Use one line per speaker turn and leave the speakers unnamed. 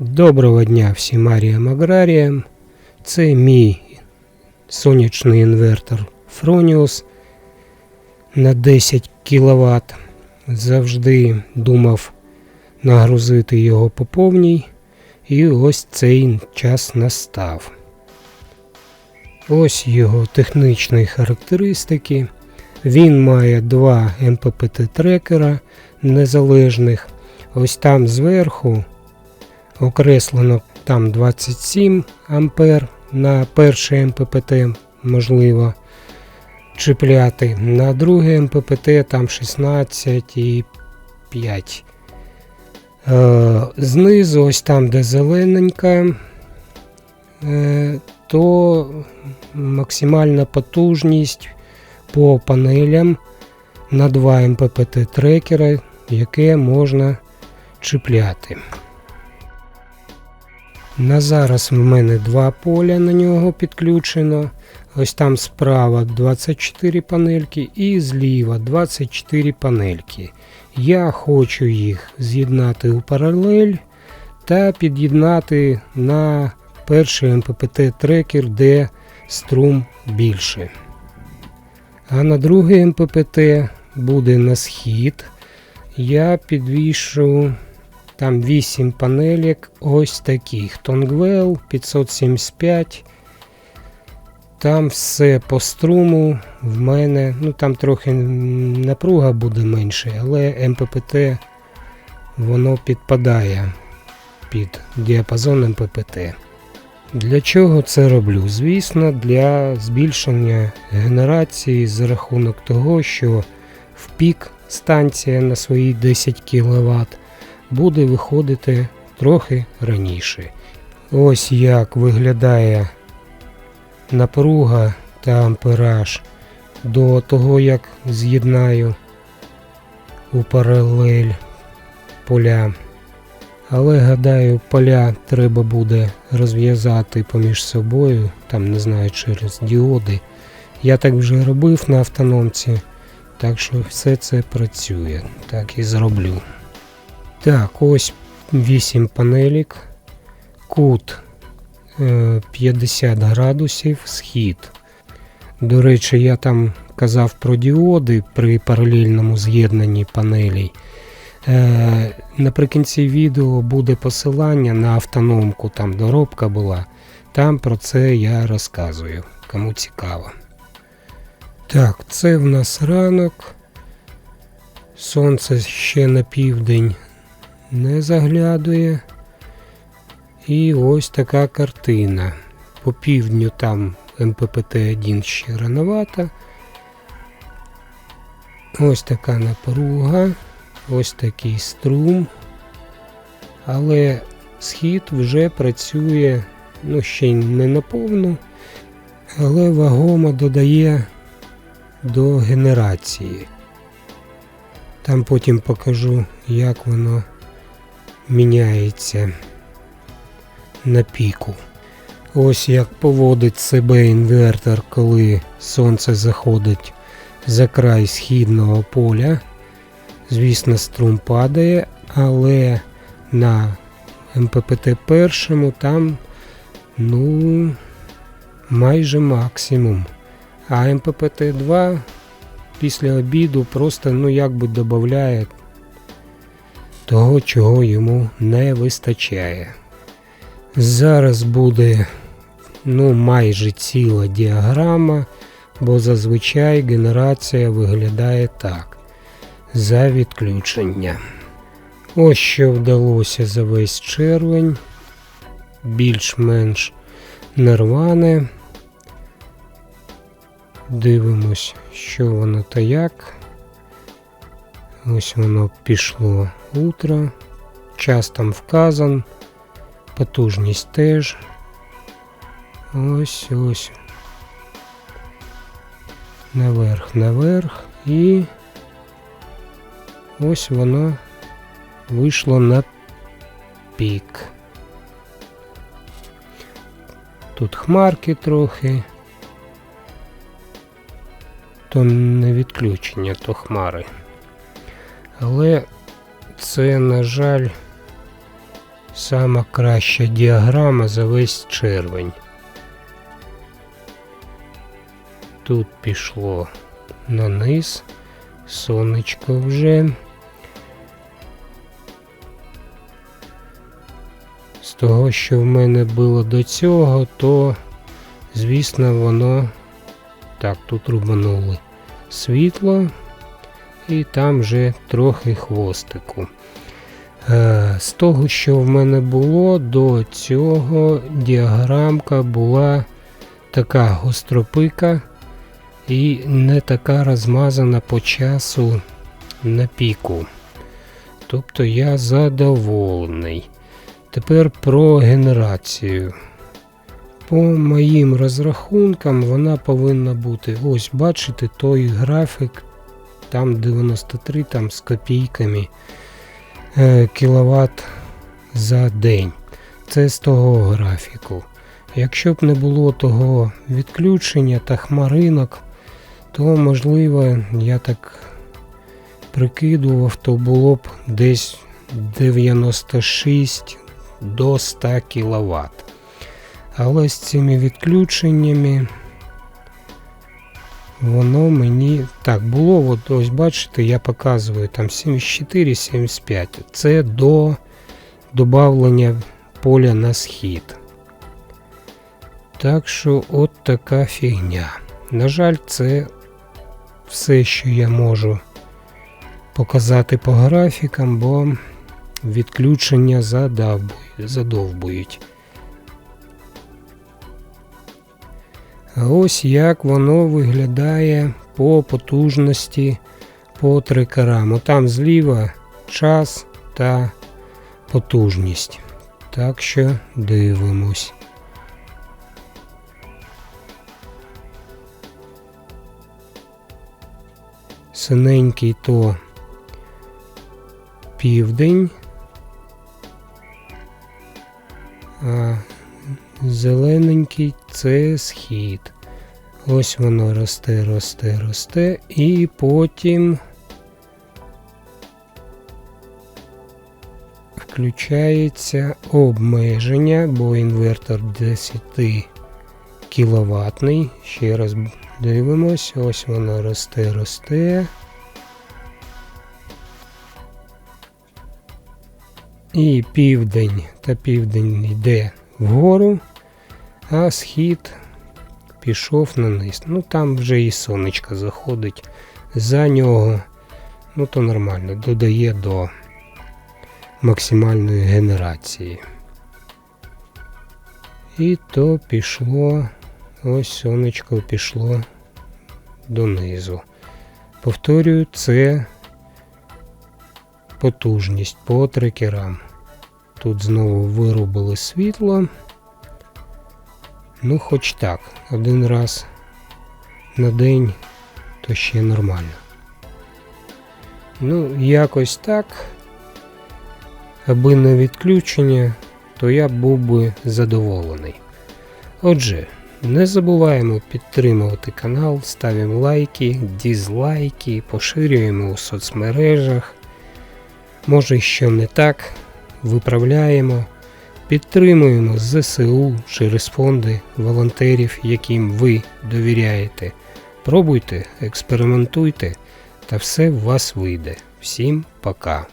Доброго дня всім аріям аграріям. Це мій сонячний інвертор Fronius на 10 кВт. Завжди думав нагрузити його по повній. І ось цей час настав. Ось його технічні характеристики. Він має два МППТ-трекера незалежних. Ось там зверху окреслено там 27 ампер на перший МППТ можливо чіпляти. На другий МППТ там 16,5. Е, знизу, ось там, де зелененька, е, то максимальна потужність по панелям на 2 МППТ трекера, яке можна чіпляти. На зараз в мене два поля на нього підключено. Ось там справа 24 панельки і зліва 24 панельки. Я хочу їх з'єднати у паралель та під'єднати на перший МППТ трекер, де струм більше. А на другий МППТ буде на схід. Я підвішу там 8 панелек, ось таких. Tongwell 575. Там все по струму в мене. Ну там трохи напруга буде менше, але МППТ воно підпадає під діапазон МППТ. Для чого це роблю? Звісно, для збільшення генерації за рахунок того, що в пік станція на свої 10 кВт буде виходити трохи раніше. Ось як виглядає напруга та ампераж до того, як з'єднаю у паралель поля. Але гадаю, поля треба буде розв'язати поміж собою, там не знаю, через діоди. Я так вже робив на автономці, так що все це працює. Так і зроблю. Так, ось 8 панелік, кут е, 50 градусів, схід. До речі, я там казав про діоди при паралельному з'єднанні панелей. Е, Наприкінці відео буде посилання на автономку, там доробка була. Там про це я розказую, кому цікаво. Так, це в нас ранок. Сонце ще на південь не заглядує. І ось така картина. По півдню там МППТ-1 ще рановато. Ось така напруга, ось такий струм. Але схід вже працює, ну ще не наповну, але вагомо додає до генерації. Там потім покажу, як воно міняється на піку. Ось як поводить себе інвертор, коли сонце заходить за край східного поля. Звісно, струм падає, але на МППТ першому там ну, майже максимум. А МППТ 2 після обіду просто ну якби додає того, чого йому не вистачає. Зараз буде ну, майже ціла діаграма, бо зазвичай генерація виглядає так. За відключення. Ось що вдалося за весь червень. Більш-менш нерване. Дивимось, що воно та як. Ось воно пішло утро. Час там вказан. Потужність теж. Ось ось. Наверх, наверх і ось воно вийшло на пік. Тут хмарки трохи. То не відключення, то хмари. Але це, на жаль, Сама краща діаграма за весь червень. Тут пішло на низ, сонечко вже. З того, що в мене було до цього, то, звісно, воно так, тут рубанули світло, і там вже трохи хвостику. Е, З того, що в мене було, до цього діаграмка була така гостропика і не така розмазана по часу на піку. Тобто я задоволений. Тепер про генерацію. По моїм розрахункам вона повинна бути. Ось, бачите, той графік, там 93 там з копійками е, кіловат за день. Це з того графіку. Якщо б не було того відключення та хмаринок, то можливо я так прикидував, то було б десь 96 до 100 кВт. Але з цими відключеннями воно мені так було. От ось бачите, я показую там 74-75. Це до додавлення поля на схід. Так що от така фігня. На жаль, це все, що я можу показати по графікам, бо відключення задовбують. Ось як воно виглядає по потужності по трекерам. Там зліва час та потужність. Так що дивимось. Синенький то південь, зелененький це схід. Ось воно росте, росте, росте, і потім включається обмеження, бо інвертор 10 кіловатний. Ще раз дивимось, ось воно росте, росте. І південь та південь йде вгору, а схід пішов на низ. Ну там вже і сонечко заходить за нього. Ну то нормально, додає до максимальної генерації. І то пішло, ось сонечко пішло донизу. Повторюю, це потужність по трекерам. Тут знову вирубили світло. Ну, хоч так, один раз на день, то ще нормально. Ну, якось так, аби не відключення, то я був би задоволений. Отже, не забуваємо підтримувати канал, ставимо лайки, дізлайки, поширюємо у соцмережах. Може, що не так, виправляємо. Підтримуємо ЗСУ через фонди волонтерів, яким ви довіряєте. Пробуйте, експериментуйте, та все в вас вийде. Всім пока!